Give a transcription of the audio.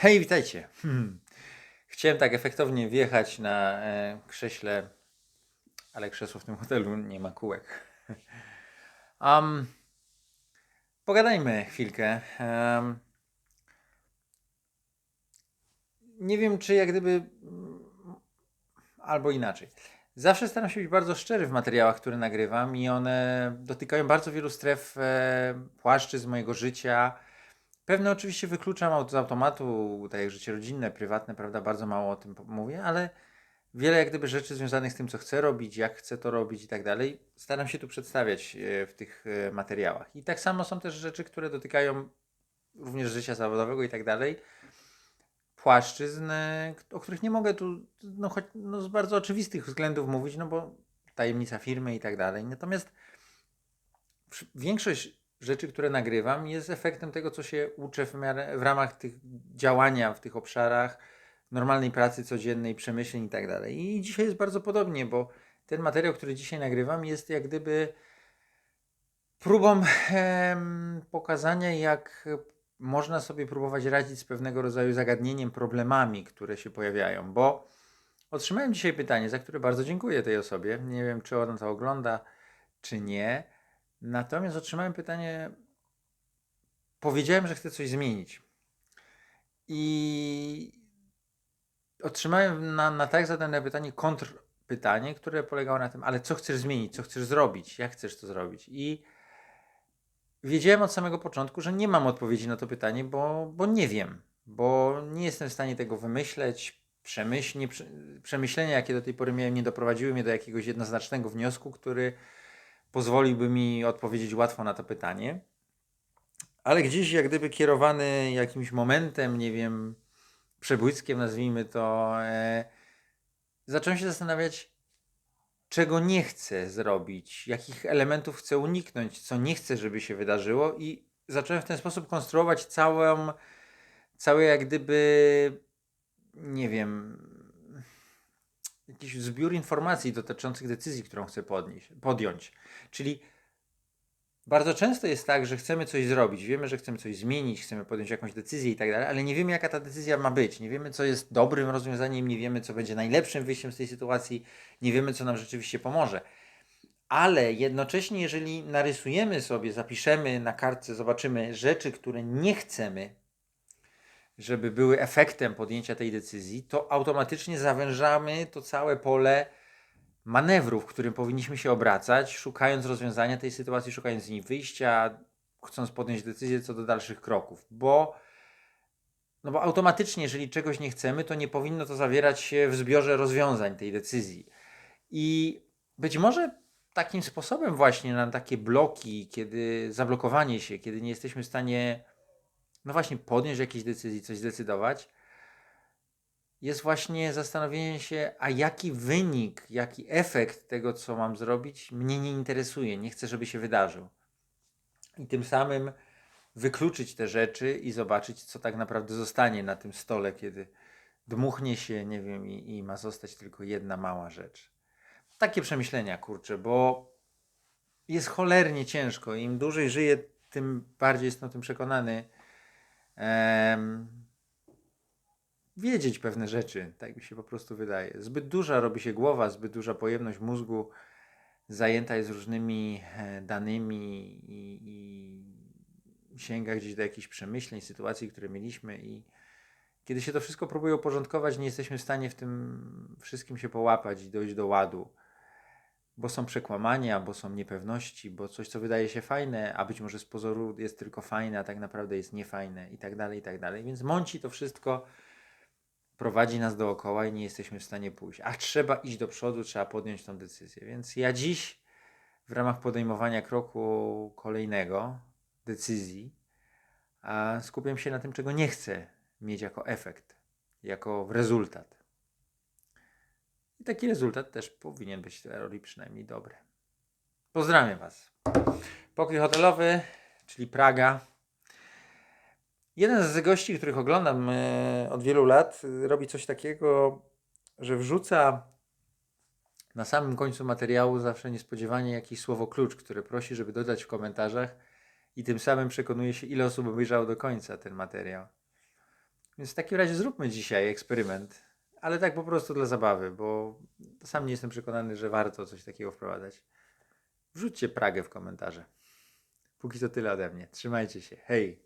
Hej, witajcie. Hmm. Chciałem tak efektownie wjechać na e, krześle, ale krzesło w tym hotelu nie ma kółek. Um, pogadajmy chwilkę. Um, nie wiem, czy jak gdyby. mm, Albo inaczej. Zawsze staram się być bardzo szczery w materiałach, które nagrywam, i one dotykają bardzo wielu stref, e, płaszczyzn mojego życia. Pewne oczywiście wykluczam z automatu, tak jak życie rodzinne, prywatne, prawda? Bardzo mało o tym mówię, ale wiele jak gdyby rzeczy związanych z tym, co chcę robić, jak chcę to robić i tak dalej, staram się tu przedstawiać e, w tych e, materiałach. I tak samo są też rzeczy, które dotykają również życia zawodowego i tak dalej. Płaszczyzn, o których nie mogę tu no, choć, no, z bardzo oczywistych względów mówić, no bo tajemnica firmy i tak dalej. Natomiast większość rzeczy, które nagrywam, jest efektem tego, co się uczę w, miarę, w ramach tych działania w tych obszarach, normalnej pracy codziennej, przemyśleń i tak dalej. I dzisiaj jest bardzo podobnie, bo ten materiał, który dzisiaj nagrywam, jest jak gdyby próbą pokazania, jak można sobie próbować radzić z pewnego rodzaju zagadnieniem, problemami, które się pojawiają, bo otrzymałem dzisiaj pytanie, za które bardzo dziękuję tej osobie. Nie wiem, czy ona to ogląda, czy nie. Natomiast otrzymałem pytanie. Powiedziałem, że chcę coś zmienić. I otrzymałem na, na tak zadane pytanie kontrpytanie, które polegało na tym, ale co chcesz zmienić, co chcesz zrobić, jak chcesz to zrobić. I wiedziałem od samego początku, że nie mam odpowiedzi na to pytanie, bo, bo nie wiem, bo nie jestem w stanie tego wymyśleć. Przemyślnie, prze- przemyślenia, jakie do tej pory miałem, nie doprowadziły mnie do jakiegoś jednoznacznego wniosku, który pozwoliłby mi odpowiedzieć łatwo na to pytanie. Ale gdzieś jak gdyby kierowany jakimś momentem, nie wiem, przebłyskiem nazwijmy to, e, zacząłem się zastanawiać, czego nie chcę zrobić, jakich elementów chcę uniknąć, co nie chcę, żeby się wydarzyło i zacząłem w ten sposób konstruować całą, cały jak gdyby, nie wiem, jakiś zbiór informacji dotyczących decyzji, którą chcę podnieść, podjąć. Czyli bardzo często jest tak, że chcemy coś zrobić, wiemy, że chcemy coś zmienić, chcemy podjąć jakąś decyzję i tak dalej, ale nie wiemy, jaka ta decyzja ma być. Nie wiemy, co jest dobrym rozwiązaniem, nie wiemy, co będzie najlepszym wyjściem z tej sytuacji, nie wiemy, co nam rzeczywiście pomoże. Ale jednocześnie, jeżeli narysujemy sobie, zapiszemy na kartce, zobaczymy rzeczy, które nie chcemy, żeby były efektem podjęcia tej decyzji, to automatycznie zawężamy to całe pole manewru, w którym powinniśmy się obracać, szukając rozwiązania tej sytuacji, szukając z niej wyjścia, chcąc podjąć decyzję co do dalszych kroków, bo no bo automatycznie, jeżeli czegoś nie chcemy, to nie powinno to zawierać się w zbiorze rozwiązań tej decyzji. I być może takim sposobem właśnie na takie bloki, kiedy zablokowanie się, kiedy nie jesteśmy w stanie no właśnie podjąć jakiejś decyzji, coś zdecydować, jest właśnie zastanowienie się, a jaki wynik, jaki efekt tego, co mam zrobić, mnie nie interesuje, nie chcę, żeby się wydarzył. I tym samym wykluczyć te rzeczy i zobaczyć, co tak naprawdę zostanie na tym stole, kiedy dmuchnie się, nie wiem, i, i ma zostać tylko jedna mała rzecz. Takie przemyślenia, kurczę, bo jest cholernie ciężko. Im dłużej żyję, tym bardziej jestem o tym przekonany. Wiedzieć pewne rzeczy, tak mi się po prostu wydaje. Zbyt duża robi się głowa, zbyt duża pojemność mózgu zajęta jest różnymi e, danymi i, i sięga gdzieś do jakichś przemyśleń, sytuacji, które mieliśmy i kiedy się to wszystko próbuje uporządkować, nie jesteśmy w stanie w tym wszystkim się połapać i dojść do ładu, bo są przekłamania, bo są niepewności, bo coś, co wydaje się fajne, a być może z pozoru jest tylko fajne, a tak naprawdę jest niefajne i tak dalej, i tak dalej. Więc mąci to wszystko prowadzi nas dookoła i nie jesteśmy w stanie pójść. A trzeba iść do przodu, trzeba podjąć tą decyzję. Więc ja dziś w ramach podejmowania kroku kolejnego, decyzji, skupiam się na tym, czego nie chcę mieć jako efekt, jako rezultat. Taki rezultat też powinien być w teorii przynajmniej dobry. Pozdrawiam Was. Pokój hotelowy, czyli Praga. Jeden z gości, których oglądam e, od wielu lat, robi coś takiego, że wrzuca na samym końcu materiału zawsze niespodziewanie jakieś słowo klucz, które prosi, żeby dodać w komentarzach i tym samym przekonuje się, ile osób obejrzało do końca ten materiał. Więc w takim razie zróbmy dzisiaj eksperyment, ale tak po prostu dla zabawy, bo sam nie jestem przekonany, że warto coś takiego wprowadzać. Wrzućcie Pragę w komentarze. Póki to tyle ode mnie. Trzymajcie się. Hej!